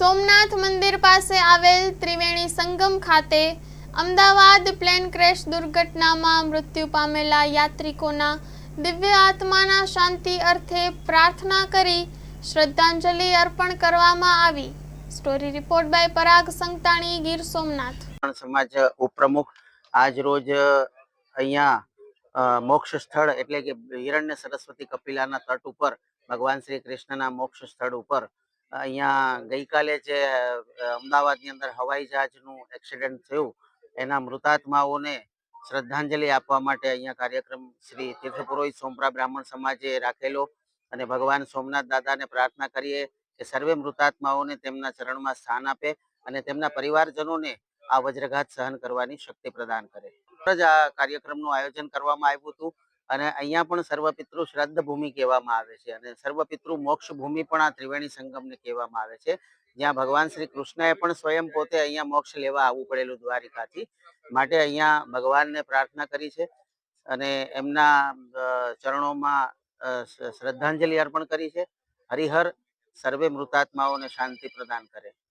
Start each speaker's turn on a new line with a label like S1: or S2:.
S1: સોમનાથ મંદિર પાસે આવેલ ત્રિવેણી સંગમ ખાતે અમદાવાદ પ્લેન ક્રેશ દુર્ઘટનામાં મૃત્યુ પામેલા યાત્રિકોના દિવ્ય આત્માના શાંતિ અર્થે પ્રાર્થના કરી શ્રદ્ધાંજલિ અર્પણ કરવામાં આવી. Story report by Parag Santani, Gir Somnath.
S2: સમાજ ઉપપ્રમુખ આજ રોજ અહીંયા મોક્ષ સ્થળ એટલે કે હિરણ્ય સરસ્વતી કપિલાના તટ ઉપર, ભગવાન શ્રી કૃષ્ણના મોક્ષ સ્થળ ઉપર અહીંયા ગઈકાલે જે અમદાવાદની અંદર હવાઈ જહાજનું એક્સિડન્ટ થયું, એના મૃતાત્માઓને શ્રદ્ધાંજલિ આપવા માટે અહીંયા કાર્યક્રમ શ્રી તીર્થપુરોહિત સોમરા બ્રાહ્મણ સમાજે રાખેલો અને ભગવાન સોમનાથ દાદાને પ્રાર્થના કરીએ કે સર્વે મૃતાત્માઓને તેમના ચરણમાં સ્થાન આપે અને તેમના પરિવારજનોને આ વજ્રઘાત સહન કરવાની શક્તિ પ્રદાન કરે. જ આ કાર્યક્રમનું આયોજન કરવામાં આવ્યું હતું. અને અહીંયા પણ સર્વપિતૃ શ્રાદ્ધ ભૂમિ કહેવામાં આવે છે અને સર્વપિતૃ મોક્ષ ભૂમિ પણ આ ત્રિવેણી સંગમને કહેવામાં આવે છે. જ્યાં ભગવાન શ્રી કૃષ્ણએ પણ સ્વયં પોતે અહીંયા મોક્ષ લેવા આવવું પડેલું દ્વારિકાથી માટે અહીંયા ભગવાનને પ્રાર્થના કરી છે અને એમના ચરણોમાં શ્રદ્ધાંજલિ અર્પણ કરી છે. હરિહર સર્વે મૃતાત્માઓને શાંતિ પ્રદાન કરે.